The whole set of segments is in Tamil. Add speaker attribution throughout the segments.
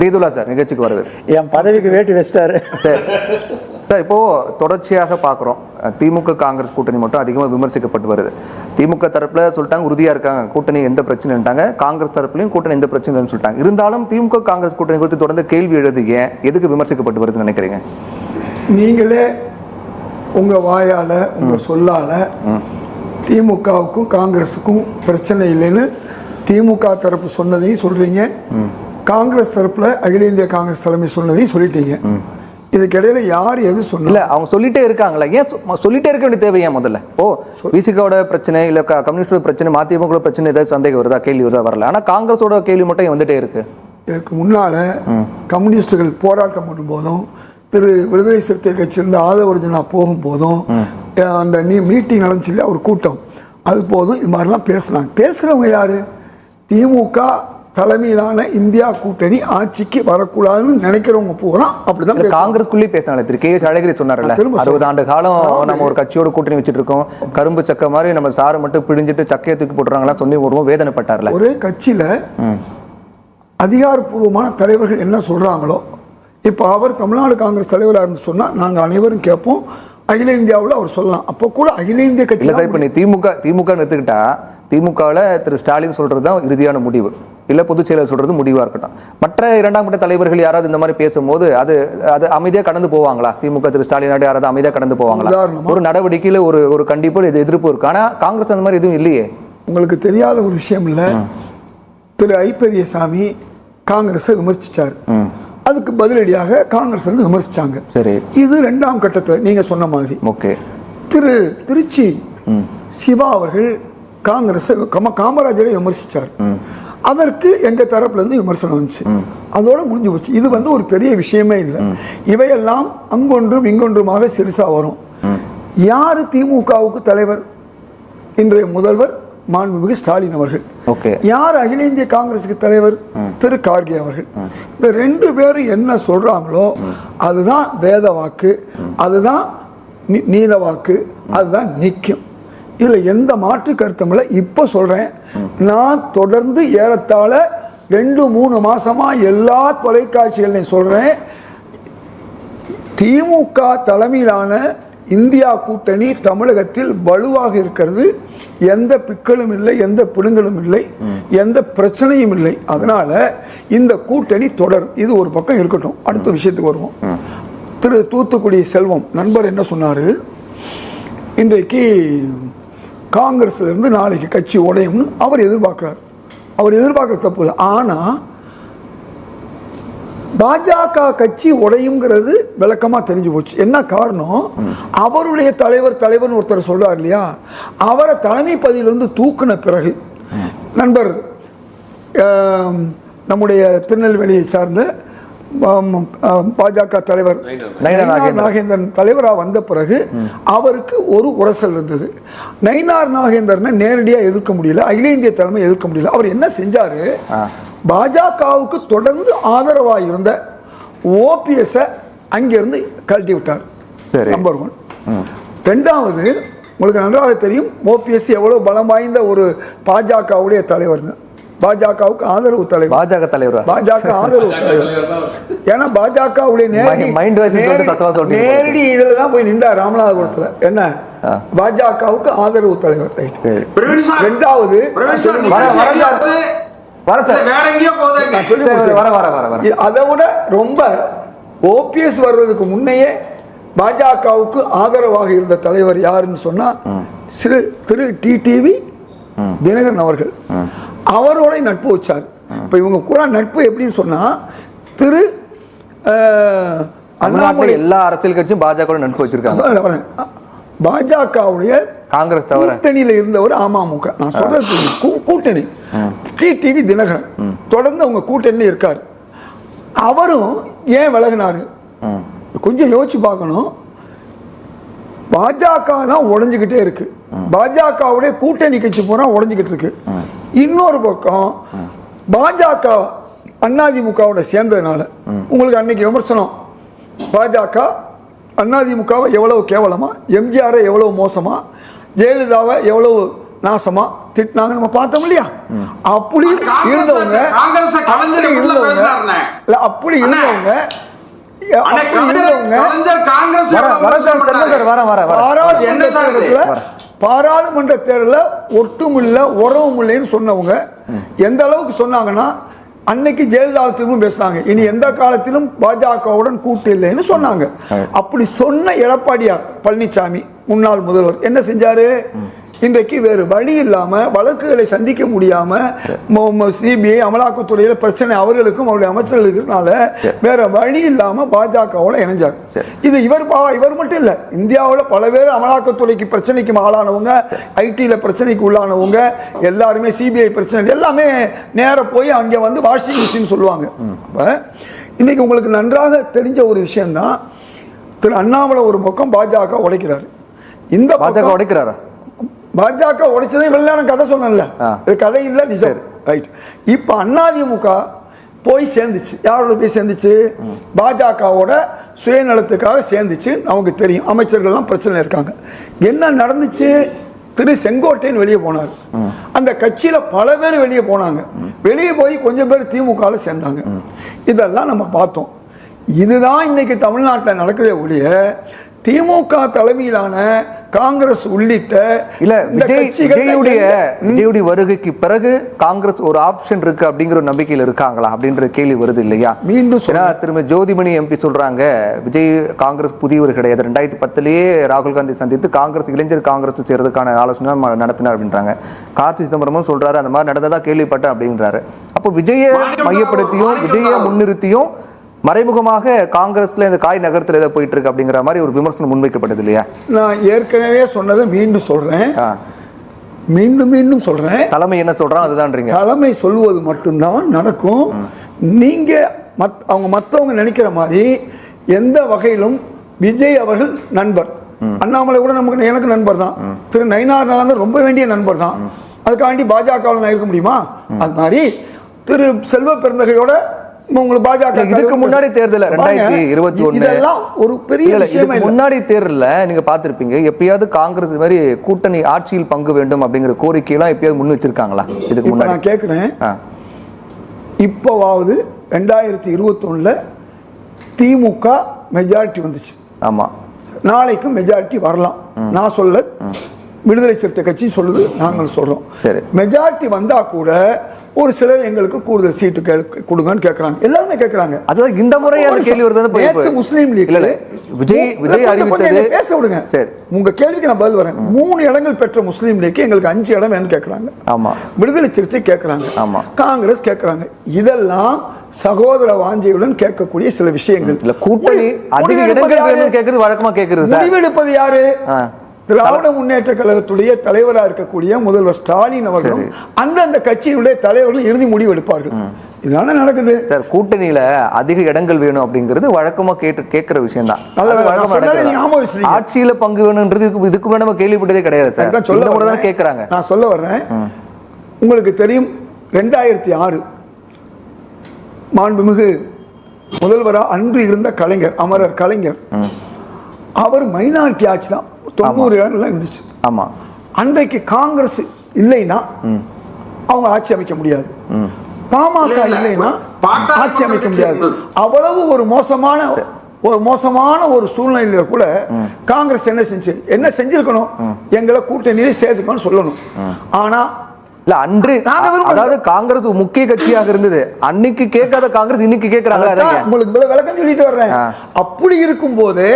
Speaker 1: தீதுல்லா சார் நிகழ்ச்சிக்கு வருது.
Speaker 2: என் பதவிக்கு வேட்டு வச்சிட்டாரு.
Speaker 1: சார். சார் இப்போ தொடர்ச்சியாக பார்க்குறோம் திமுக காங்கிரஸ் கூட்டணி மட்டும் அதிகமாக விமர்சிக்கப்பட்டு வருது. திமுக தரப்புல சொல்லிட்டாங்க உறுதியா இருக்காங்க. கூட்டணி எந்த பிரச்சனைட்டாங்க காங்கிரஸ் தரப்புலையும் கூட்டணி எந்த பிரச்சனை இல்லைன்னு சொல்லிட்டாங்க. இருந்தாலும் திமுக காங்கிரஸ் கூட்டணி குறித்து தொடர்ந்து கேள்வி எழுது ஏன்? எதுக்கு விமர்சிக்கப்பட்டு வருதுன்னு நினைக்கிறீங்க?
Speaker 3: நீங்களே உங்கள் வாயால் உங்கள் சொல்லால் திமுகவுக்கும் காங்கிரஸுக்கும் பிரச்சனை இல்லைன்னு திமுக தரப்பு சொன்னதையும் சொல்கிறீங்க காங்கிரஸ் தரப்பில் அகில இந்திய காங்கிரஸ் தலைமை சொன்னதையும் சொல்லிட்டீங்க. இதுக்கிடையில யார் எது
Speaker 1: இல்ல அவங்க சொல்லிட்டே இருக்காங்களா ஏன் சொல்லிட்டே இருக்க வேண்டிய தேவை ஏன் முதல்ல? ஓ விசிகாவோட பிரச்சனை இல்ல கம்யூனிஸ்டோட பிரச்சனை மதிமுக பிரச்சனை ஏதாவது சந்தேகம் வருதா? கேள்வி வருதா? வரல. ஆனா காங்கிரஸோட கேள்வி மட்டும் வந்துட்டே இருக்கு.
Speaker 3: இதுக்கு முன்னால் கம்யூனிஸ்டுகள் போராட்டம் பண்ணும்போதும் திரு விடுதலை சிறுத்தைகள் கட்சியிலிருந்து ஆதவர்ஜனா போகும்போதும் அந்த நீ மீட்டிங் நடந்துச்சு இல்லையா? ஒரு கூட்டம். அது போதும் இது மாதிரிலாம் பேசுனாங்க. பேசுகிறவங்க யார்? திமுக தலைமையிலான இந்தியா கூட்டணி ஆட்சிக்கு வரக்கூடாதுன்னு நினைக்கிறவங்க பூரா அப்படிதான்.
Speaker 1: காங்கிரஸ்குள்ளேயே பேசினால திரு கே எஸ் அழகிரி சொன்னார்ல அறுபது ஆண்டு காலம் நம்ம ஒரு கட்சியோட கூட்டணி வச்சுட்டு இருக்கோம் கரும்பு சக்க மாதிரி நம்ம சாறு மட்டும் பிழிஞ்சிட்டு சக்கையை தூக்கி போட்டுறாங்களா சொல்லி ஒரு வேதனைப்பட்டார்ல.
Speaker 3: ஒரு கட்சியில் அதிகாரப்பூர்வமான தலைவர்கள் என்ன சொல்கிறாங்களோ இப்போ அவர் தமிழ்நாடு காங்கிரஸ் தலைவராக இருந்து சொன்னால் நாங்கள் அனைவரும் கேட்போம். அகில இந்தியாவில் அவர் சொல்லலாம். அப்போ கூட அகில இந்திய
Speaker 1: இல்ல
Speaker 3: கட்சி
Speaker 1: சார் இப்ப நீ திமுக திமுக எடுத்துக்கிட்டா திமுகவில் திரு ஸ்டாலின் சொல்றது தான் இறுதியான முடிவு. இல்ல பொதுச் செயலர் சொல்றது முடிவா இருக்கட்டும். மற்ற இரண்டாம் கட்ட தலைவர்கள் யாராவது இந்த மாதிரி பேசும்போது அது அது அமைதியா கடந்து போவாங்களா? திமுக திரு ஸ்டாலின் நாடு யாராவது அமைதியா கடந்து போவாங்களா?
Speaker 3: ஒரு
Speaker 1: நடவடிக்கையில ஒரு ஒரு கண்டிப்பு இது எதிர்ப்பு இருக்கு? ஆனா காங்கிரஸ் அந்த மாதிரி எதுவும் இல்லையே.
Speaker 3: உங்களுக்கு தெரியாத ஒரு விஷயம் இல்லை. திரு ஐ பெரியசாமி காங்கிரஸை விமர்சிச்சார். அதுக்கு பதிலடியாக காங்கிரஸ் வந்து விமர்சிச்சாங்க.
Speaker 1: சரி.
Speaker 3: இது ரெண்டாம் கட்டத்தில் நீங்கள் சொன்ன மாதிரி.
Speaker 1: ஓகே.
Speaker 3: திரு திருச்சி சிவா அவர்கள் காங்கிரஸை கம காமராஜரை விமர்சிச்சார். அதற்கு எங்க தரப்புல இருந்து விமர்சனம் வந்துச்சு. அதோட முடிஞ்சு போச்சு. இது வந்து ஒரு பெரிய விஷயமே இல்லை. இவையெல்லாம் அங்கொன்றும் இங்கொன்றுமாக சிறுசா வரும். யாரு திமுகவுக்கு தலைவர்? இன்றைய முதல்வர் மாண்புமிகு ஸ்டாலின் அவர்கள். யார் அகில இந்திய காங்கிரஸுக்கு தலைவர்? திரு கார்கே அவர்கள். இந்த ரெண்டு பேரும் என்ன சொல்றாங்களோ அதுதான் வேத வாக்கு. அதுதான் நீத வாக்கு. அதுதான் நிற்கும் இதில் எந்த மாற்று கருத்தும் இல்லை. இப்போ சொல்கிறேன் நான் தொடர்ந்து ஏறத்தாழ ரெண்டு மூணு மாதமாக எல்லா தொலைக்காட்சிகளையும் சொல்கிறேன் திமுக தலைமையிலான இந்தியா கூட்டணி தமிழகத்தில் வலுவாக இருக்கிறது. எந்த பிக்கலும் இல்லை எந்த பிடுங்கலும் இல்லை எந்த பிரச்சனையும் இல்லை. அதனால் இந்த கூட்டணி தொடரும். இது ஒரு பக்கம் இருக்கட்டும். அடுத்த விஷயத்துக்கு வருவோம். திரு தூத்துக்குடி செல்வம் நண்பர் என்ன சொன்னார்? இன்றைக்கு காங்கிரஸ்லேருந்து நாளைக்கு கட்சி உடையும்னு அவர் எதிர்பார்க்குறார். அவர் எதிர்பார்க்குற தப்பு இல்லை. ஆனால் பாஜக கட்சி உடையுங்கிறது விளக்கமாக தெரிஞ்சு போச்சு. என்ன காரணம்? அவருடைய தலைவர் தலைவர்னு ஒருத்தர் சொல்கிறார் இல்லையா? அவரை தலைமை பதவியிலிருந்து தூக்குன பிறகு. நண்பர் நம்முடைய திருநெல்வேலியை சார்ந்த பாஜக தலைவர்
Speaker 1: நாகேந்திரன்.
Speaker 3: தலைவராக வந்த பிறகு அவருக்கு ஒரு உரசல் இருந்தது. நயினார் நாகேந்திரனை நேரடியாக எதிர்க்க முடியல அகில இந்திய தலைமை எதிர்க்க முடியல. அவர் என்ன செஞ்சாரு? பாஜகவுக்கு தொடர்ந்து ஆதரவாக இருந்த ஓபிஎஸ்ஸை அங்கிருந்து கழட்டி விட்டார்.
Speaker 1: சரி.
Speaker 3: நம்பர் ஒன் ரெண்டாவது உங்களுக்கு நன்றாக தெரியும் ஓபிஎஸ் எவ்வளவு பலம் வாய்ந்த ஒரு பாஜகவுடைய தலைவர்னு. பாஜகவுக்கு ஆதரவு தலைவர்.
Speaker 1: பாஜக தலைவரா?
Speaker 3: பாஜக ஆதரவு தலைவர். ஏன்னா பாஜகவுடைய நேரடி நேரடி- இதுல தான் போய் நின்றார் ராமநாதபுரத்துல. என்ன? பாஜகவுக்கு ஆதரவு தலைவர். ரைட்
Speaker 1: சரி.
Speaker 4: பிரவீன் சார்
Speaker 3: ரெண்டாவது அதை விட ரொம்ப ஓபிஎஸ் வர்றதுக்கு முன்னையே பாஜகவுக்கு ஆதரவாக இருந்த தலைவர் யாருன்னு சொன்னா திரு திரு டிடிவி தினகரன் அவர்கள். அவரோட நட்பு வச்சார். இப்போ இவங்க பூரா நட்பு எப்படின்னு சொன்னா திரு அண்ணாமலை
Speaker 1: எல்லா அரசியல் கட்சியும் பாஜக நட்பு வச்சிருக்காங்க.
Speaker 3: பாஜகவுடைய
Speaker 1: காங்கிரஸ் தவிர.
Speaker 3: கூட்டணியில இருந்தவர் அமமுக. நான் சொல்றது கூட்டணி. டிடிவி தினகரன். தொடர்ந்து அவங்க கூட்டணியில இருக்காரு. அவரும் ஏன் விலகினாரு? கொஞ்சம் யோசிச்சு பார்க்கணும். பாஜக தான் உடைஞ்சுக்கிட்டே இருக்கு. பாஜகவுடைய கூட்டணி கட்சி பூரா உடைஞ்சுக்கிட்டு இருக்கு. இன்னொரு பக்கம் பாஜக அதிமுகவோட சேர்ந்ததுனால உங்களுக்கு அன்னைக்கு விமர்சனம் பாஜக அதிமுகவை எவ்வளவு கேவலமா எம்ஜிஆரை எவ்வளவு மோசமா ஜெயலலிதாவை எவ்வளவு நாசமா திட்டினாங்க நம்ம பார்த்தோம் இல்லையா? அப்படி இருந்தவங்க அப்படி இருந்தவங்க பாராளுமன்ற? தேர்தலில் பாராளுமன்ற தேர்தலில் ஒட்டும் இல்ல உறவும் இல்லைன்னு சொன்னவங்க எந்த அளவுக்கு சொன்னாங்கன்னா அன்னைக்கு ஜெயலலிதா திரும்ப பேசினாங்க. இனி எந்த காலத்திலும் பாஜகவுடன் கூட்டு இல்லைன்னு சொன்னாங்க. அப்படி சொன்ன எடப்பாடியார் பழனிசாமி முன்னாள் முதல்வர் என்ன செஞ்சாரு? இன்றைக்கு வேறு வழி இல்லாம வழக்குகளை சந்திக்க முடியாம சிபிஐ அமலாக்கத்துறையில பிரச்சனை அவர்களுக்கும் அவருடைய அமைச்சர்களுக்கு இருக்கனால வேற வழி இல்லாம பாஜகவோட இணைஞ்சார்
Speaker 1: சரி.
Speaker 3: இது இவர் பா- இவர் மட்டும் இல்ல இந்தியாவுல பல பேர் அமலாக்கத்துறைக்கு பிரச்சனைக்கு ஆளானவங்க ஐடில பிரச்சனைக்கு உள்ளானவங்க எல்லாருமே சிபிஐ பிரச்சனை எல்லாமே நேரா போய் அங்க வந்து வாஷிங் மிஷின் சொல்லுவாங்க. அப்ப இன்னைக்கு உங்களுக்கு நன்றாக தெரிஞ்ச ஒரு விஷயம்தான் திரு அண்ணாமலை ஒரு பக்கம் பாஜக உடைக்கிறாரு. இந்த
Speaker 1: பாஜக உடைக்கிறாரா?
Speaker 3: பாஜக உடைச்சதே இவ்வளவு நேரம் கதை சொன்னேன்ல.
Speaker 1: ஆ.
Speaker 3: இது கதை இல்ல நிஜம். ரைட் இப்போ அதிமுக போய் சேர்ந்துச்சு. யாரோட போய் சேர்ந்துச்சு? பாஜகவோட சுயநலத்துக்காக சேர்ந்துச்சு. நமக்கு தெரியும். அமைச்சர்கள்லாம் பிரச்சனை இருக்காங்க. என்ன நடந்துச்சு? திரு செங்கோட்டையன் வெளியே போனார். அந்த கட்சியில பல பேர் வெளியே போனாங்க. வெளியே போய் கொஞ்சம் பேர் திமுகவில் சேர்ந்தாங்க. இதெல்லாம் நம்ம பார்த்தோம். இதுதான் இன்னைக்கு தமிழ்நாட்டில் நடக்குதே ஒழிய திமுக தலைமையிலான காங்கிரஸ் உள்ளிட்ட
Speaker 1: இல்ல விஜய் விஜயுடைய விஜயுடைய வருகைக்கு பிறகு காங்கிரஸ் ஒரு ஆப்ஷன் இருக்கு அப்படிங்கிற ஒரு நம்பிக்கையில் இருக்காங்களா அப்படின்ற கேள்வி வருது இல்லையா?
Speaker 3: மீண்டும்
Speaker 1: ஏன்னா திரும்ப ஜோதிமணி எம்பி சொல்றாங்க விஜய் காங்கிரஸ் புதியவர் கிடையாது. ரெண்டாயிரத்தி பத்துலயே ராகுல் காந்தி சந்தித்து காங்கிரஸ் இளைஞர் காங்கிரஸ் சேர்றதுக்கான ஆலோசனை நடத்தினார் அப்படின்றாங்க. கார்த்தி சிதம்பரமும் சொல்றாரு அந்த மாதிரி நடந்ததா கேள்விப்பட்டேன் அப்படின்றாரு. அப்போ விஜயை மையப்படுத்தியும் விஜயை முன்னிறுத்தியும் மறைமுகமாக காங்கிரஸ்ல இந்த காய் நகரத்துல ஏதோ போயிட்டு இருக்கு அப்படிங்கிற மாதிரி ஒரு விமர்சனம் முன்வைக்கப்பட்டது இல்லையா?
Speaker 3: நான் ஏற்கனவே சொன்னதை மீண்டும் சொல்றேன்.
Speaker 1: ஆ.
Speaker 3: மீண்டும் மீண்டும் சொல்றேன்.
Speaker 1: தலைமை என்ன சொல்றாங்க அதுதான்றீங்க.
Speaker 3: தலைமை சொல்வது மட்டும்தான் நடக்கும். நீங்க மத் அவங்க மற்றவங்க நினைக்கிற மாதிரி எந்த வகையிலும் விஜய் அவர்கள் நண்பர். அண்ணாமலை கூட நமக்கு எனக்கு நண்பர் தான். திரு நயினார் நாகேந்திரன் ரொம்ப வேண்டிய நண்பர் தான். அதுக்காண்டி பாஜகவில் நான் இருக்க முடியுமா? அது மாதிரி திரு செல்வ பெருந்தகையோட உங்களுக்கு பாஜக
Speaker 1: இதுக்கு முன்னாடி தேர்தல்
Speaker 3: பாருங்க,
Speaker 1: 2021
Speaker 3: இதெல்லாம் ஒரு பெரிய
Speaker 1: இதுக்கு. முன்னாடி தேர்தல்ல நீங்க பார்த்திருப்பீங்க எப்பயாவது காங்கிரஸ் மாதிரி கூட்டணி ஆட்சியில் பங்கு வேண்டும் அப்படிங்கிற கோரிக்கையெல்லாம் எப்பயாவது முன் வச்சிருக்காங்களா? இதுக்கு முன்னாடி.
Speaker 3: நான் கேட்குறேன். இப்போவாவது ரெண்டாயிரத்தி இருபத்தொன்னில் திமுக மெஜாரிட்டி வந்துச்சு.
Speaker 1: ஆமா.
Speaker 3: நாளைக்கும் மெஜாரிட்டி வரலாம். நான் சொல்ல விடுதலை சிறுத்தை கட்சி சொல்லுது நாங்கள் சொல்றோம்.
Speaker 1: சரி.
Speaker 3: மெஜாரிட்டி வந்தா கூட ஒரு சிலர் எங்களுக்கு கூடுதல் சீட்டு கே- கொடுங்கன்னு கேட்கறாங்க எல்லாருமே கேட்கறாங்க
Speaker 1: அதுதான் இந்த முறை கேள்வி வருது
Speaker 3: நேத்து முஸ்லீம் லீக்
Speaker 1: இல்ல இல்ல. விஜய் விஜய் அறிவித்தது
Speaker 3: பேச விடுங்க.
Speaker 1: சரி.
Speaker 3: உங்க கேள்விக்கு நான் பதில் வரேன். மூணு இடங்கள் பெற்ற முஸ்லீம் லீக் எங்களுக்கு அஞ்சு இடம் வேணும்னு கேட்கறாங்க
Speaker 1: ஆமா.
Speaker 3: விடுதலை சிறுத்தை கேட்கறாங்க
Speaker 1: ஆமா.
Speaker 3: காங்கிரஸ் கேட்கறாங்க இதெல்லாம் சகோதர வாஞ்சையுடன் கேட்கக்கூடிய சில விஷயங்கள்.
Speaker 1: இல்ல கூட்டணி அதிக இடங்கள் கேக்குறது வழக்கமா கேக்குறது சார்
Speaker 3: முடிவெடுப்பது யாரு. திராவிட முன்னேற்ற கழகத்துடைய தலைவரா இருக்கக்கூடிய முதல்வர் ஸ்டாலின் அவர்களும் அந்தந்த கட்சியினுடைய தலைவர்கள் இறுதி முடிவு எடுப்பார்கள். இதானே நடக்குது.
Speaker 1: சார் கூட்டணியில அதிக இடங்கள் வேணும் அப்படிங்கிறது வழக்கமா கேட்டு கேட்கிற விஷயம் தான். ஆட்சியில பங்கு வேணும்ன்றது இதுக்கு- முன்னாடி நம்ம கேள்விப்பட்டதே கிடையாது சார்.
Speaker 3: சொல்ல
Speaker 1: தான். கேட்கறாங்க
Speaker 3: நான் சொல்ல வர்றேன். உங்களுக்கு தெரியும் ரெண்டாயிரத்தி ஆறு மாண்புமிகு முதல்வரா அன்று இருந்த கலைஞர் அமரர் கலைஞர். அவர் மைனாரிட்டி ஆட்சி தான் தொண்ணூறு இடங்கள்ல இருந்துச்சு.
Speaker 1: ஆமா.
Speaker 3: அன்றைக்கு காங்கிரஸ் இல்லைன்னா அவங்க ஆட்சி அமைக்க முடியாது. பாமக
Speaker 4: இல்ல, இல்ல.
Speaker 3: இல்லைன்னா ஆட்சி அமைக்க முடியாது. அவ்வளவு ஒரு மோசமான ஒரு மோசமான ஒரு சூழ்நிலையில கூட காங்கிரஸ் என்ன செஞ்சு என்ன செஞ்சிருக்கணும்? எங்களை கூட்டணியிலே சேர்த்துக்கணும்னு சொல்லணும். ஆனா
Speaker 1: இல்ல அன்று அதாவது காங்கிரஸ் முக்கிய கட்சியாக இருந்தது. அன்னைக்கு கேட்காத காங்கிரஸ் இன்னைக்கு கேட்கறாங்க
Speaker 3: உங்களுக்கு இவ்வளவு விளக்கம் சொல்லிட்டு வர்றேன். அப்படி இருக்கும்போது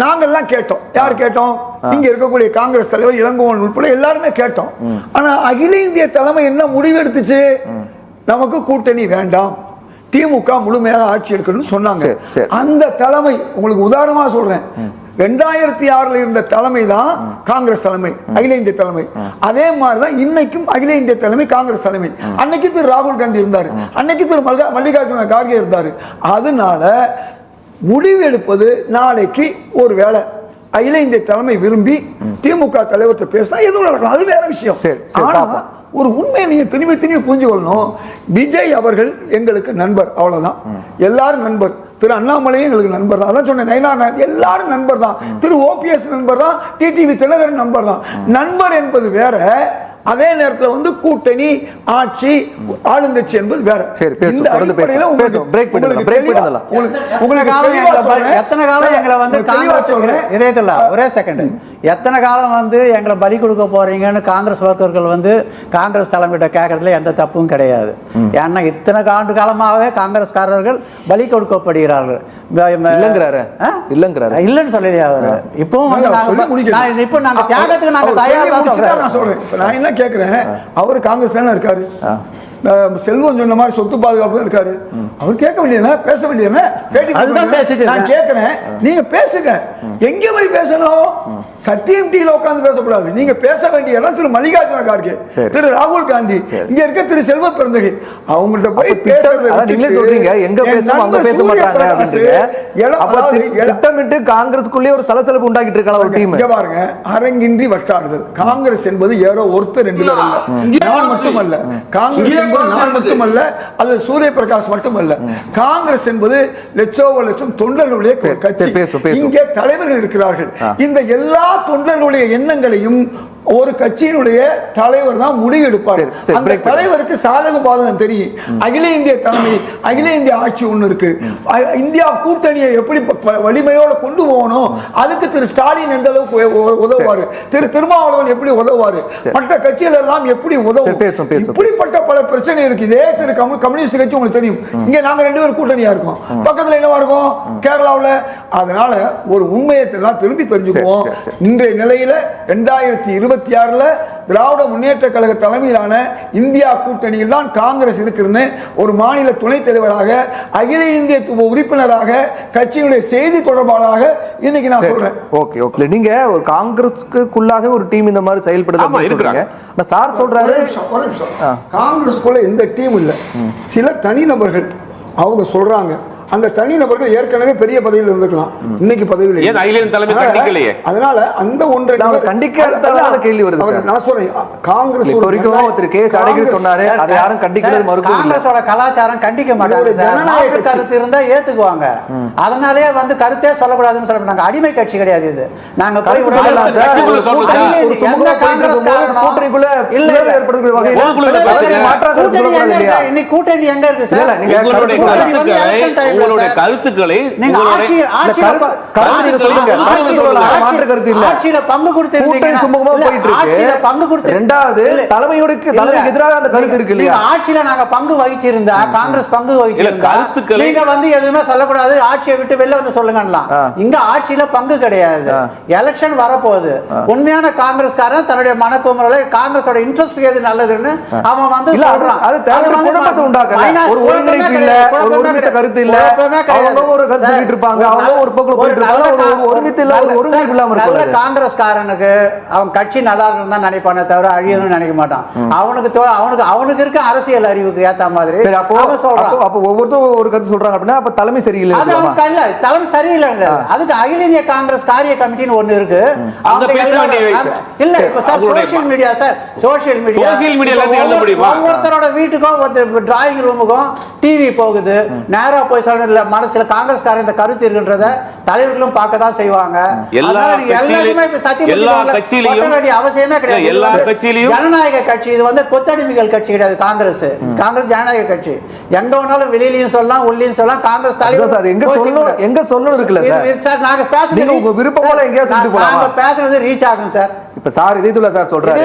Speaker 3: நாங்கெல்லாம் கேட்டோம். யார் கேட்டோம்? இங்க இருக்கக்கூடிய காங்கிரஸ் தலைவர் இளங்கோவன் உட்பட எல்லாருமே கேட்டோம். ஆனா அகில இந்திய தலைமை என்ன முடிவு எடுத்துச்சு நமக்கு கூட்டணி வேண்டாம். திமுக முழுமையாக ஆட்சி எடுக்கணும்னு சொன்னாங்க. அந்த தலைமை உங்களுக்கு உதாரணமா சொல்றேன். ரெண்டாயிரத்தி ஆறுல இருந்த தலைமை தான் காங்கிரஸ் தலைமை அகில இந்திய தலைமை. அதே மாதிரி தான் இன்னைக்கும் அகில இந்திய தலைமை காங்கிரஸ் தலைமை. அன்னைக்கு திரு ராகுல் காந்தி இருந்தாரு. அன்னைக்கு திரு மல்லிகா மல்லிகார்ஜுன கார்கே இருந்தாரு. அதனால முடிவு எடுப்பது நாளைக்கு ஒரு வேலை. அகில இந்திய தலைமை விரும்பி திமுக தலைவர்கிட்ட பேசினா எதுவும் நடக்கும் அது வேற விஷயம்.
Speaker 1: சரி, சரி,
Speaker 3: ஆனா
Speaker 1: பார்ப்போம்.
Speaker 3: ஒரு உண்மையை நீங்க திரும்பி திரும்பி புரிஞ்சுக்கொள்ளணும் விஜய் அவர்கள் எங்களுக்கு நண்பர் அவ்வளவுதான். எல்லாரும் நண்பர். திரு அண்ணாமலையும் எங்களுக்கு நண்பர் தான். அதான் சொன்னேன் நாயக். எல்லாரும் நண்பர் தான். திரு ஓபிஎஸ் நண்பர் தான். டிடிவி தினகரன் நண்பர் தான். நண்பர் என்பது வேற. அதே நேரத்துல வந்து கூட்டணி ஆட்சி ஆளுங்கட்சி என்பது வேற
Speaker 1: சரி.
Speaker 3: இந்த அடிப்படையில. உங்களுக்கு. உங்களுக்கு
Speaker 1: break
Speaker 3: தெளிவா-
Speaker 1: பண்ணிடலாம்.
Speaker 3: உங்களுக்கு
Speaker 2: எத்தனை
Speaker 3: உங்களுக்கு.
Speaker 2: எத்தனை காலம் எங்களை வந்து காங்கிரஸ்
Speaker 3: சொல்றேன்.
Speaker 2: இதயத்துல ஒரே செகண்ட் எத்தனை காலம் வந்து எங்களை பலி கொடுக்க போறீங்கன்னு காங்கிரஸ் வாக்கர்கள் வந்து காங்கிரஸ் தலைமையிட்ட கேட்கறதுல எந்த தப்பும் கிடையாது ஏன்னா இத்தனை ஆண்டு காலமாகவே காங்கிரஸ்காரர்கள் பலி கொடுக்கப்படுகிறார்கள்
Speaker 1: இல்லைங்கிறாரு. இல்லைங்கிறாரு.
Speaker 2: இல்லைன்னு சொல்லலையா அவரு இப்பவும் இப்போ நாங்க
Speaker 3: அவர்
Speaker 2: தியாகத்துக்கு நாங்க
Speaker 3: சொல்லி
Speaker 2: தயாரா தான்
Speaker 3: முடிச்சுட்டா நான்
Speaker 2: சொல்றேன்
Speaker 3: நான் என்ன கேக்குறேன். அவர் காங்கிரஸ் தானே இருக்காரு செல்வம் சொன்ன மாதிரி சொத்து பாதுகாப்பு இருக்காரு. அவர் கேட்க வேண்டியதுனா பேச வேண்டியதுனா பேட்டி நான். கேட்கிறேன். நீங்க பேசுங்க. எங்க போய் பேசணும்? சத்தியம் டிவில உட்கார்ந்து பேசக்கூடாது. நீங்க பேச வேண்டிய இடம் திரு மல்லிகார்ஜுன கார்கே. திரு ராகுல் காந்தி. இங்க இருக்க திரு செல்வ பிறந்தகை அவங்கள்ட்ட போய் பேசுறதை
Speaker 1: நீங்களே சொல்றீங்க. எங்க
Speaker 3: என்
Speaker 1: பேசுவோம் அங்க பேச மாட்டாங்க திட்டமிட்டு காங்கிரஸ்க்குள்ளே ஒரு சலசலப்பு உண்டாக்கிட்டு இருக்காங்க ஒரு டீம்?
Speaker 3: இங்க பாருங்க. அரங்கின்றி வட்டாடுதல். காங்கிரஸ் என்பது யாரோ ஒருத்தர் ரெண்டு பேர்
Speaker 4: இந்தியா
Speaker 3: நான். மட்டுமல்ல. காங்கிரஸ் என்பது நான். மட்டுமல்ல அது சூரிய பிரகாஷ் மட்டுமல்ல. காங்கிரஸ் என்பது லட்சோப லட்சம் தொண்டர்களுடைய கட்சி. இங்கே தலைவர்கள் இருக்கிறார்கள். இந்த எல்லா தொண்டர்களுடைய எண்ணங்களையும் ஒரு கட்சியினுடைய தலைவர் தான் முடிவெடுப்பார். அந்த. தலைவருக்கு சாதக பாதகம் தெரியும். அகில இந்திய தலைமை அகில இந்திய ஆட்சி ஒண்ணு இருக்கு. இந்தியா கூட்டணியை எப்படி வலிமையோட கொண்டு போகணும்? அதுக்கு திரு ஸ்டாலின் எந்த அளவுக்கு உதவுவாரு? திரு திருமாவளவன் எப்படி உதவுவாரு? மற்ற கட்சிகள் எல்லாம் எப்படி உதவும். இப்படிப்பட்ட பல பிரச்சனை இருக்கு. இதே திரு கம்யூ- கம்யூனிஸ்ட் கட்சி உங்களுக்கு தெரியும். இங்க நாங்க ரெண்டு பேரும் கூட்டணியா இருக்கோம். பக்கத்துல என்னவா இருக்கும்? கேரளாவுல. அதனால ஒரு உண்மையை திரும்பி தெரிஞ்சுக்குவோம். இன்றைய நிலையில ரெண்டாயிரத்தி இருபத்தி ஆறுல திராவிட முன்னேற்ற கழக தலைமையிலான இந்தியா கூட்டணியில் தான் காங்கிரஸ் இருக்குன்னு ஒரு மாநில துணைத் தலைவராக அகில இந்திய உறுப்பினராக கட்சியினுடைய செய்தி தொடர்பாளராக இன்னைக்கு நான் சொல்றேன்.
Speaker 1: Okay okay. நீங்க ஒரு காங்கிரஸ்க்குள்ளாக ஒரு டீம் இந்த மாதிரி செயல்படுது
Speaker 5: ஆமா,
Speaker 1: அப்படின்னு
Speaker 5: இருக்கிறாங்க.
Speaker 1: சார் சொல்றாரு.
Speaker 3: காங்கிரஸ்குள்ள எந்த டீம் இல்ல. சில தனிநபர்கள் அவங்க சொல்றாங்க. அந்த தனிநபர்கள் ஏற்கனவே பெரிய பதவியில் இருந்திருக்கலாம். இன்னைக்கு பதவியில் அதனால- அந்த ஒன்றை
Speaker 1: தான் கேள்வி வருது.
Speaker 3: நான் சொல்றேன். காங்கிரஸ்
Speaker 1: வரைக்கும்
Speaker 3: ஜனநாயக-
Speaker 1: Thiru K S Alagiri
Speaker 3: Congress
Speaker 1: சொன்னாரு அதை யாரும் கண்டிக்கிறது இல்ல.
Speaker 2: காங்கிரஸோட கலாச்சாரம் கண்டிக்க மாட்டாங்க.
Speaker 3: ஜனநாயக.
Speaker 2: கருத்து இருந்தா ஏத்துக்குவாங்க. அதனாலே வந்து கருத்தே சொல்லக்கூடாதுன்னு சொல்ல நாங்க அடிமை கட்சி கிடையாது இது. நாங்க கூட்டணி எங்க இருக்கு? இன்னைக்கு கூட்டணி எங்க இருக்கு சார்?
Speaker 1: இல்ல, இல்ல, நீங்க
Speaker 5: உங்களுடைய கருத்துக்களை
Speaker 2: நீங்க ஆட்சியில
Speaker 1: கருத்து சொல்லுங்க. மாற்று கருத்து இல்ல
Speaker 2: ஆட்சியில பங்கு கொடுத்து
Speaker 1: கூட்டணி சுமூகமா போயிட்டு
Speaker 2: பங்கு கொடுத்து
Speaker 1: இருக்கு ரெண்டாவது. தலைமையோடுக்கு. தலைமைக்கு எதிராக அந்த கருத்து இருக்கு இல்லையா
Speaker 2: நீங்க ஆட்சியில நாங்க பங்கு வகிச்சிருந்தா காங்கிரஸ் பங்கு வகிச்சிருந்தா
Speaker 5: கருத்துக்களை-
Speaker 2: நீங்க வந்து எதுவுமே சொல்லக்கூடாது. ஆட்சியை விட்டு வெளில வந்து சொல்லுங்கலாம். இங்க ஆட்சியில பங்கு கிடையாது. எலெக்ஷன் வரப்போகுது. உண்மையான காங்கிரஸ்காரன் தன்னுடைய மனக்குமுறல காங்கிரஸோட இன்ட்ரெஸ்ட் எது நல்லதுன்னு அவன் வந்து சொல்றான்.
Speaker 1: அது குழப்பத்தை உண்டாக்கல. ஒரு ஒருங்கிணைப்பு இல்ல ஒரு ஒருமித்த. கருத்து இல்ல. அவங்க ஒரு கருத்து
Speaker 2: சார்,
Speaker 1: சொல்லிட்டு இருப்பாங்க
Speaker 2: ஒரு
Speaker 1: அவங்க ஒரு பக்கம்
Speaker 2: நல்ல-
Speaker 1: போயிட்டு இருப்பாங்க
Speaker 2: நல்ல
Speaker 1: ஒரு ஒரு
Speaker 2: கா-
Speaker 1: ஒருமித்த இல்ல ஒரு
Speaker 2: நல்ல-
Speaker 1: ஒருங்கிணைப்பு இல்லாம
Speaker 2: நல்ல
Speaker 1: இருக்கும்
Speaker 2: காங்கிரஸ்காரனுக்கு அவன் கட்சி நல்லா இருக்கணும் தான் நினைப்பானே தவிர அழியணும்னு நினைக்க மாட்டான். அவனுக்கு தோ- அவனுக்கு அவனுக்கு இருக்க அரசியல் அறிவுக்கு ஏத்த மாதிரி
Speaker 1: சரி அப்போ
Speaker 2: அவன் சொல்றான்.
Speaker 1: அப்போ அப்போ ஒவ்வொருத்தரும் ஒரு கருத்து சொல்றாங்க அப்படின்னா அப்ப தலைமை சரியில்லை
Speaker 2: அது அவங்க இல்ல. தலைமை சரியில்லை அதுக்கு அகில இந்திய காங்கிரஸ் காரிய கமிட்டின்னு ஒண்ணு இருக்கு. இல்ல இப்ப சார்
Speaker 5: அவங்களுடைய
Speaker 2: social media sir. Social media
Speaker 5: Social media எல்லாத்தையும் எழுத முடியுமா?
Speaker 2: ஒவ்வொருத்தரோட வீட்டுக்கும் ஒரு டிராயிங் ரூமுக்கும் டிவி போகுது. நேரா போய் இல்ல மனசுல காங்கிரஸ்காரன் இந்த கருத்து இருக்குன்றத தலைவர்களும் பார்க்க தான் செய்வாங்க அவசியமே கிடையாது.
Speaker 5: இல்ல, எல்லா கட்சியிலையும்
Speaker 2: ஜனநாயக கட்சி இது வந்து கொத்தடிமைகள் கட்சி கிடையாது காங்கிரஸ். காங்கிரஸ் ஜனநாயக கட்சி. எங்க வேணாலும் வெளியிலயும் சொல்லலாம் உள்ளியும் சொல்லலாம் காங்கிரஸ்
Speaker 1: அது எங்க சொல்லணும்
Speaker 2: தலைவர்
Speaker 1: எங்க சொல்லணும் இருக்குல்ல சார்?
Speaker 2: நாங்க பேசுறது
Speaker 1: உங்க விருப்பம் போல எங்கேயாவது
Speaker 2: நாங்க? பேசுறது ரீச் ஆகும் சார்.
Speaker 1: இப்ப சார் இதயத்துள்ள சார் சொல்றாரு.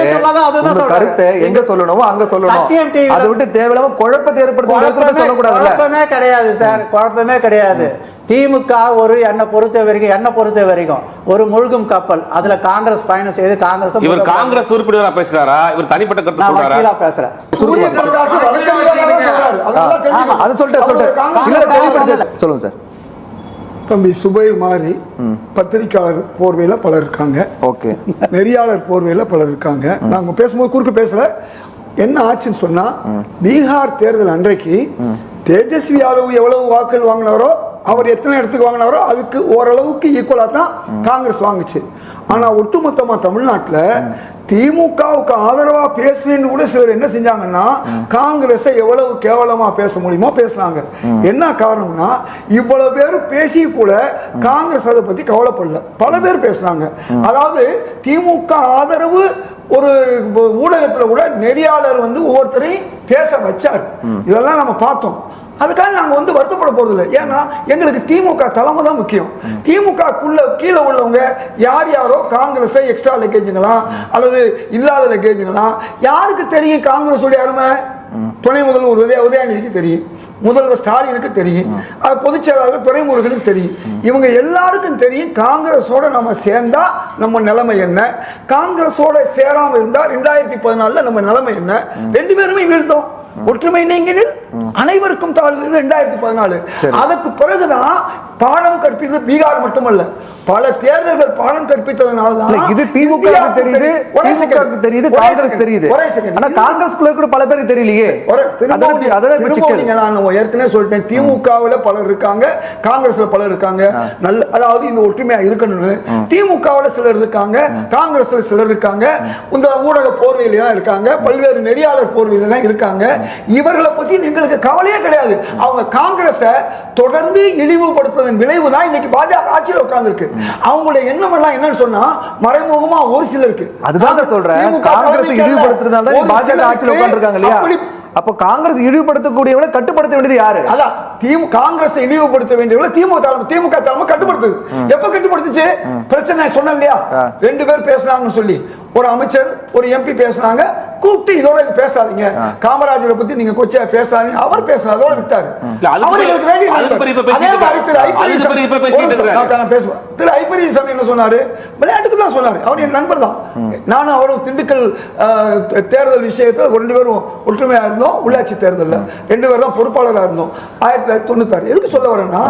Speaker 1: உங்க. கருத்தை எங்க சொல்லணுமோ அங்க சொல்லணும். அதை விட்டு தேவையில்லாம குழப்பத்தை ஏற்படுத்தும் இடத்துல
Speaker 2: குழப்பமே
Speaker 1: சொல்லக்கூடாதுல்ல.
Speaker 2: குழப்பமே கிடையாது சார். குழப்பமே கிடையாது. திமுக ஒரு என்னை பொறுத்த வரைக்கும் என்னை பொறுத்த வரைக்கும் ஒரு முழுகும் கப்பல். அதுல காங்கிரஸ் பயணம் செய்து காங்கிரஸ்
Speaker 5: இவர் காங்கிரஸ் உறுப்பினரா பேசுறாரா? இவர் தனிப்பட்ட கருத்து
Speaker 2: நான்
Speaker 5: சொல்றாரா?
Speaker 2: வக்கீலா பேசுறேன்.
Speaker 3: சூரிய பிரகாஷ்.
Speaker 1: அது சொல்லிட்டு சொல்லிட்டு சொல்லுங்க சார்.
Speaker 3: தம்பி சுபைர் மாதிரி பத்திரிக்கையாளர் போர்வையில பலர் இருக்காங்க.
Speaker 1: ஓகே.
Speaker 3: நெறியாளர் போர்வையில் பலர் இருக்காங்க. நாங்கள் பேசும்போது குறுக்க பேசல. என்ன ஆச்சுன்னு சொன்னா பீகார் தேர்தல் அன்றைக்கு தேஜஸ்வி யாதவ் எவ்வளவு வாக்குகள் வாங்கினாரோ அவர் எத்தனை இடத்துக்கு வாங்கினாரோ அதுக்கு ஓரளவுக்கு ஈக்குவலாக தான் காங்கிரஸ் வாங்குச்சு. ஆனால் ஒட்டுமொத்தமாக தமிழ்நாட்டில் திமுகவுக்கு ஆதரவாக பேசுறேன்னு கூட சிலர் என்ன செஞ்சாங்கன்னா காங்கிரஸை எவ்வளவு கேவலமாக பேச முடியுமோ பேசுனாங்க என்ன காரணம்னா இவ்வளவு பேர் பேசி கூட காங்கிரஸ் அதை பற்றி கவலைப்படல. பல பேர் பேசுனாங்க அதாவது திமுக ஆதரவு ஒரு ஊடகத்தில் கூட நெறியாளர் வந்து ஒவ்வொருத்தரையும் பேச வச்சார். இதெல்லாம் நம்ம பார்த்தோம். அதுக்காக நாங்கள் வந்து வருத்தப்பட போகிறதில்ல ஏன்னா எங்களுக்கு திமுக தலைமை தான் முக்கியம். திமுகக்குள்ள கீழே உள்ளவங்க யார் யாரோ காங்கிரஸை எக்ஸ்ட்ரா லக்கேஜுங்களா அல்லது இல்லாத லக்கேஜுங்களா யாருக்கு தெரியும் காங்கிரஸுடைய அருமை? துணை முதல்வர் உதய உதயாநிதிக்கு தெரியும். முதல்வர் ஸ்டாலினுக்கு தெரியும். அது பொதுச் செயலாளர் துறைமுருகனுக்கு தெரியும். இவங்க எல்லாருக்கும் தெரியும் காங்கிரஸோட நம்ம சேர்ந்தா நம்ம நிலைமை என்ன? காங்கிரஸோட சேராமல் இருந்தால் ரெண்டாயிரத்தி பதினாலில் நம்ம நிலைமை என்ன? ரெண்டு பேருமே வீழ்த்தோம் ஒற்றுமை நீங்கினில் அனைவருக்கும் தாழ்வு ரெண்டாயிரத்தி பதினாலு. அதுக்கு பிறகுதான் பாடம் கற்பித்து பீகார் மட்டுமல்ல. பல தேர்தல்கள் பாடம் கற்பித்ததுனால தான்
Speaker 1: இது திமுக தெரியுது திமுக. தெரியுது காங்கிரஸ். தெரியுது. ஆனா காங்கிரஸ்குள்ள கூட பல பேருக்கு தெரியலையே.
Speaker 3: நான் ஏற்கனவே சொல்லிட்டேன். திமுகவுல பலர் இருக்காங்க காங்கிரஸ்ல பலர் இருக்காங்க. நல்ல அதாவது இந்த ஒற்றுமையா இருக்கணும்னு. திமுகவுல சிலர் இருக்காங்க காங்கிரஸ்ல சிலர் இருக்காங்க. இந்த ஊடக போர்வையில எல்லாம் இருக்காங்க பல்வேறு நெறியாளர் போர்வையில எல்லாம் இருக்காங்க. இவர்களை பத்தி எங்களுக்கு கவலையே கிடையாது. அவங்க காங்கிரஸை தொடர்ந்து இழிவுபடுத்துவதன் விளைவு தான் இன்னைக்கு பாஜக ஆட்சியில் உட்கார்ந்துருக்கு. அவங்களுடைய எண்ணம் எல்லாம் என்னன்னு சொன்னா மறைமுகமா ஒரு சிலருக்கு.
Speaker 1: அதுதான் சொல்றேன். காங்கிரஸ் இழிவுபடுத்துறதுனால தான் பாஜக ஆட்சியில் உட்காந்துருக்காங்க இல்லையா? அப்ப காங்கிரஸ் இழிவுபடுத்தக்கூடியவங்களை கட்டுப்படுத்த வேண்டியது யாரு?
Speaker 3: அதான் திமுக காங்கிரஸ் இழிவுபடுத்த வேண்டியவள திமுக தலைமை திமுக தலைமை கட்டுப்படுத்துது. எப்ப கட்டுப்படுத்துச்சு? பிரச்சனை சொன்னேன் இல்லையா. ரெண்டு பேர் பேசுனாங்கன்னு சொல்லி. ஒரு அமைச்சர் ஒரு எம்பி பேசுனாங்க. கூப்பிட்டு இதோட இது பேசாதீங்க. காமராஜரை பத்தி நீங்க கொச்சையா பேசாதீங்க. அவர் பேசுறாரு அதோட விட்டாரு.
Speaker 5: இல்ல, அதுக்கு
Speaker 3: அவர் எங்களுக்கு வேண்டிய அதே மாதிரி திரு. ஐப்பரி பேசுவேன் திரு ஐப்பரி சாமி என்ன சொன்னாரு? விளையாட்டுக்கு தான் சொன்னாரு. அவர் என் நண்பர் தான். நானும் அவரும் திண்டுக்கல் தேர்தல் விஷயத்துல ரெண்டு பேரும் ஒற்றுமையா இருந்தோம். உள்ளாட்சி தேர்தல்ல. ரெண்டு பேரும் தான் பொறுப்பாளராக இருந்தோம். ஆயிரத்தி தொள்ளாயிரத்தி தொண்ணூத்தாறு. எதுக்கு சொல்ல வரேன்னா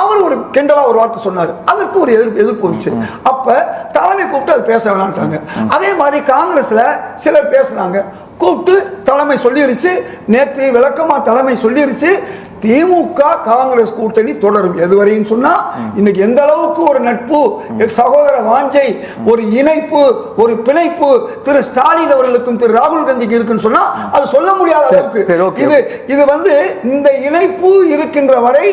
Speaker 3: அவர் ஒரு கிண்டலா ஒரு வார்த்தை சொன்னார். அதற்கு ஒரு எதிர்ப்பு எதிர்ப்பு வந்துச்சு. அப்ப தலைமை கூப்பிட்டு அது பேச வேணான்ட்டாங்க. அதே மாதிரி காங்கிரஸ்ல சிலர் பேசுனாங்க. கூப்பிட்டு தலைமை சொல்லிருச்சு நேற்று விளக்கமா தலைமை சொல்லிருச்சு திமுக காங்கிரஸ் கூட்டணி தொடரும். எதுவரையும் சொன்னா இன்னைக்கு எந்த அளவுக்கு ஒரு நட்பு சகோதர வாஞ்சை ஒரு இணைப்பு ஒரு பிணைப்பு திரு ஸ்டாலின் அவர்களுக்கும் திரு ராகுல் காந்திக்கு இருக்குன்னு சொன்னா அது சொல்ல முடியாத அளவுக்கு. இது இது வந்து இந்த இணைப்பு இருக்கின்ற வரை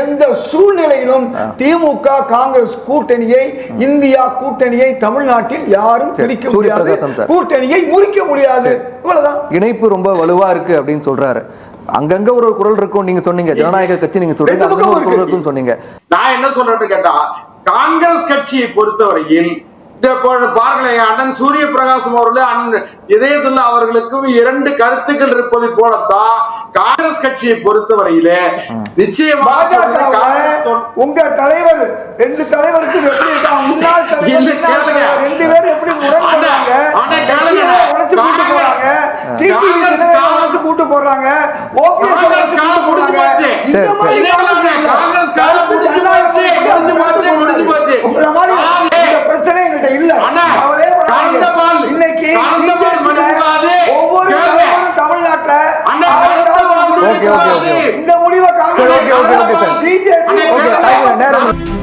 Speaker 3: எந்த சூழ்நிலையிலும் திமுக காங்கிரஸ் கூட்டணியை இந்தியா கூட்டணியை தமிழ்நாட்டில் யாரும் பிரிக்க முடியாது. கூட்டணியை முறிக்க முடியாது. இவ்வளவுதான்.
Speaker 1: இணைப்பு ரொம்ப வலுவா இருக்கு அப்படின்னு சொல்றாரு. அங்கங்க ஒரு ஒரு குரல் இருக்கும் நீங்க சொன்னீங்க. ஜனநாயக கட்சி நீங்க சொல்றீங்க சொன்னீங்க.
Speaker 4: நான் என்ன சொல்றேன்னு கேட்டா காங்கிரஸ் கட்சியை பொறுத்தவரையில் பாருங்களேன் அண்ணன் சூரிய பிரகாசம் அவர்கள் அண்ணன் இதயத்துள்ள அவர்களுக்கும் இரண்டு கருத்துக்கள் இருப்பதை போலத்தான் காங்கிரஸ் கட்சியை பொறுத்தவரையிலே தொ-
Speaker 3: உங்க தலைவர் ரெண்டு தலைவருக்கு எப்படி இருக்காங்க? முன்னாள். தலைவர் ரெண்டு பேரும் எப்படி முரண்படுறாங்க
Speaker 4: அண்ணா, கேளுங்க.
Speaker 3: கட்சியில உடைச்சு கூட்டு
Speaker 4: காங்கிரஸ்
Speaker 3: போறாங்க டிடிவி
Speaker 4: காங்கிரஸ்
Speaker 3: தினகரன்
Speaker 4: காலம்.
Speaker 3: உடைச்சு கூட்டு போறாங்க ஓபிஎஸ்
Speaker 4: காங்கிரஸ்
Speaker 3: உடைச்சு கூட்டு
Speaker 4: காலம்
Speaker 3: போறாங்க
Speaker 4: முடிஞ்சு போச்சு.
Speaker 3: இந்த
Speaker 1: சரி,
Speaker 3: மாதிரி
Speaker 4: சரி.
Speaker 3: காங்கிரஸ் இல்ல.
Speaker 4: காங்கிரஸ் காலம்
Speaker 3: கருத்து
Speaker 4: முடிஞ்சு
Speaker 3: ஜனநாயகம்
Speaker 4: போச்சு.
Speaker 3: எப்படி அது
Speaker 4: முடிஞ்சு
Speaker 3: கருத்து
Speaker 4: போச்சு, முடிஞ்சு
Speaker 3: கூடாது.
Speaker 4: போச்சு.
Speaker 3: உங்களை மாதிரி
Speaker 4: ஆமே.
Speaker 3: இந்த பிரச்சனை எங்கள்கிட்ட இல்ல
Speaker 4: அண்ணா,
Speaker 3: அவரே
Speaker 4: கலந்த பால்.
Speaker 3: இன்னைக்கு
Speaker 4: கலந்த பால்
Speaker 3: BJP ல
Speaker 4: மறுக்காது.
Speaker 3: ஒவ்வொரு
Speaker 4: கேளுங்க.
Speaker 3: தலைவரும் தமிழ்நாட்டுல
Speaker 4: அண்ணா,
Speaker 3: ஆளுக்காக
Speaker 4: கலந்த பால்